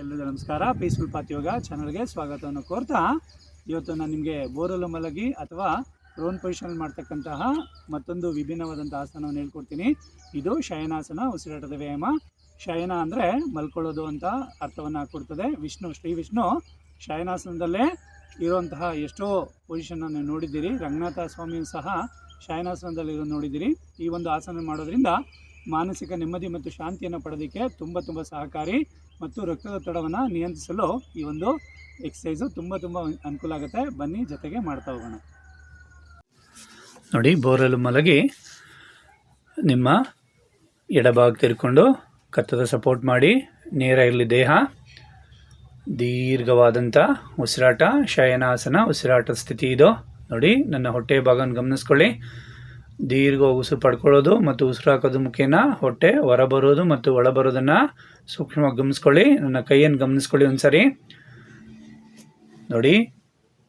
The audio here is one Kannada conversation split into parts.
ಎಲ್ಲರಿಗೂ ನಮಸ್ಕಾರ. ಪೀಸ್ಫುಲ್ ಪಾತ್ ಯೋಗ ಚಾನಲ್ಗೆ ಸ್ವಾಗತವನ್ನು ಕೋರ್ತಾ, ಇವತ್ತು ನಾನು ನಿಮಗೆ ಬೋರಲು ಮಲಗಿ ಅಥವಾ ರೋನ್ ಪೊಸಿಷನ್ ಮಾಡ್ತಕ್ಕಂತಹ ಮತ್ತೊಂದು ವಿಭಿನ್ನವಾದಂಥ ಆಸನವನ್ನು ಹೇಳ್ಕೊಡ್ತೀನಿ. ಇದು ಶಯನಾಸನ, ಉಸಿರಾಟದ ವ್ಯಾಯಾಮ. ಶಯನ ಅಂದರೆ ಮಲ್ಕೊಳ್ಳೋದು ಅಂತ ಅರ್ಥವನ್ನು ಕೊಡ್ತದೆ. ವಿಷ್ಣು, ಶ್ರೀ ವಿಷ್ಣು ಶಯನಾಸನದಲ್ಲೇ ಇರುವಂತಹ ಎಷ್ಟೋ ಪೊಸಿಷನನ್ನು ನೋಡಿದ್ದೀರಿ. ರಂಗನಾಥ ಸ್ವಾಮಿಯೂ ಸಹ ಶಯನಾಸನದಲ್ಲಿ ಇರೋ ನೋಡಿದ್ದೀರಿ. ಈ ಒಂದು ಆಸನ ಮಾಡೋದ್ರಿಂದ ಮಾನಸಿಕ ನೆಮ್ಮದಿ ಮತ್ತು ಶಾಂತಿಯನ್ನು ಪಡೆಯೋದಕ್ಕೆ ತುಂಬ ತುಂಬ ಸಹಕಾರಿ. ಮತ್ತು ರಕ್ತದೊತ್ತಡವನ್ನು ನಿಯಂತ್ರಿಸಲು ಈ ಒಂದು ಎಕ್ಸಸೈಸು ತುಂಬ ತುಂಬ ಅನುಕೂಲ ಆಗುತ್ತೆ. ಬನ್ನಿ, ಜೊತೆಗೆ ಮಾಡ್ತಾ ಹೋಗೋಣ. ನೋಡಿ ಬೋರಲು ಮಲಗಿ ನಿಮ್ಮ ಎಡಭಾಗ ತಿರ್ಕೊಂಡು ಕತ್ತದ ಸಪೋರ್ಟ್ ಮಾಡಿ, ನೇರ ಇರಲಿ ದೇಹ. ದೀರ್ಘವಾದಂಥ ಉಸಿರಾಟ, ಶಯನಾಸನ, ಉಸಿರಾಟದ ಸ್ಥಿತಿ ಇದು. ನೋಡಿ, ನನ್ನ ಹೊಟ್ಟೆ ಭಾಗವನ್ನು ಗಮನಿಸ್ಕೊಳ್ಳಿ. ದೀರ್ಘ ಉಸಿರು ಪಡ್ಕೊಳ್ಳೋದು ಮತ್ತು ಉಸಿರು ಹಾಕೋದು ಮುಖೇನ ಹೊಟ್ಟೆ, ಹೊರಬರೋದು ಮತ್ತು ಒಳಬರೋದನ್ನು ಸೂಕ್ಷ್ಮವಾಗಿ ಗಮನಿಸ್ಕೊಳ್ಳಿ. ನನ್ನ ಕೈಯನ್ನು ಗಮನಿಸ್ಕೊಳ್ಳಿ ಒಂದ್ಸರಿ. ನೋಡಿ,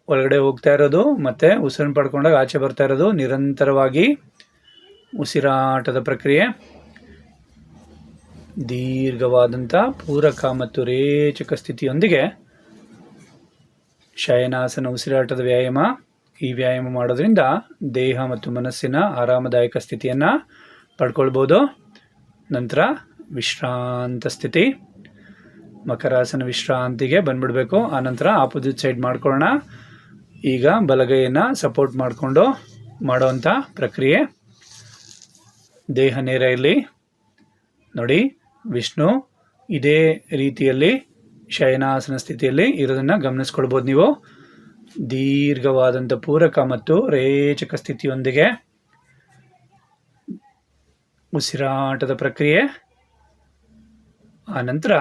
ಒಳಗಡೆ ಹೋಗ್ತಾ ಇರೋದು ಮತ್ತು ಉಸಿರನ್ನು ಪಡ್ಕೊಂಡಾಗ ಆಚೆ ಬರ್ತಾ ಇರೋದು ನಿರಂತರವಾಗಿ ಉಸಿರಾಟದ ಪ್ರಕ್ರಿಯೆ. ದೀರ್ಘವಾದಂಥ ಪೂರಕ ಮತ್ತು ರೇಚಕ ಸ್ಥಿತಿಯೊಂದಿಗೆ ಶಯನಾಸನ ಉಸಿರಾಟದ ವ್ಯಾಯಾಮ. ಈ ವ್ಯಾಯಾಮ ಮಾಡೋದ್ರಿಂದ ದೇಹ ಮತ್ತು ಮನಸ್ಸಿನ ಆರಾಮದಾಯಕ ಸ್ಥಿತಿಯನ್ನು ಪಡ್ಕೊಳ್ಬೋದು. ನಂತರ ವಿಶ್ರಾಂತ ಸ್ಥಿತಿ. ಮಕರಾಸನ ವಿಶ್ರಾಂತಿಗೆ ಬಂದ್ಬಿಡಬೇಕು. ಆನಂತರ ಆಪೋಸಿಟ್ ಸೈಡ್ ಮಾಡ್ಕೊಳ್ಳೋಣ. ಈಗ ಬಲಗೈಯನ್ನು ಸಪೋರ್ಟ್ ಮಾಡಿಕೊಂಡು ಮಾಡೋವಂಥ ಪ್ರಕ್ರಿಯೆ. ದೇಹ ನೇರ ಇರಲಿ. ನೋಡಿ, ವಿಷ್ಣು ಇದೇ ರೀತಿಯಲ್ಲಿ ಶಯನಾಸನ ಸ್ಥಿತಿಯಲ್ಲಿ ಇರೋದನ್ನು ಗಮನಿಸ್ಕೊಳ್ಬೋದು ನೀವು. ದೀರ್ಘವಾದಂಥ ಪೂರಕ ಮತ್ತು ರೇಚಕ ಸ್ಥಿತಿಯೊಂದಿಗೆ ಉಸಿರಾಟದ ಪ್ರಕ್ರಿಯೆ ಆನಂತರ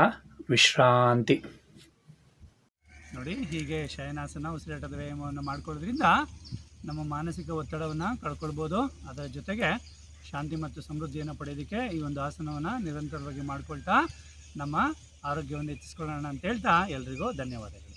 ವಿಶ್ರಾಂತಿ. ನೋಡಿ, ಹೀಗೆ ಶಯನಾಸನ, ಉಸಿರಾಟದ ವ್ಯಾಯಾಮವನ್ನು ಮಾಡಿಕೊಳ್ಳೋದ್ರಿಂದ ನಮ್ಮ ಮಾನಸಿಕ ಒತ್ತಡವನ್ನು ಕಳ್ಕೊಳ್ಬೋದು. ಅದರ ಜೊತೆಗೆ ಶಾಂತಿ ಮತ್ತು ಸಮೃದ್ಧಿಯನ್ನು ಪಡೆಯೋದಕ್ಕೆ ಈ ಒಂದು ಆಸನವನ್ನು ನಿರಂತರವಾಗಿ ಮಾಡಿಕೊಳ್ತಾ ನಮ್ಮ ಆರೋಗ್ಯವನ್ನು ಹೆಚ್ಚಿಸ್ಕೊಳ್ಳೋಣ ಅಂತ ಹೇಳ್ತಾ ಎಲ್ರಿಗೂ ಧನ್ಯವಾದಗಳು.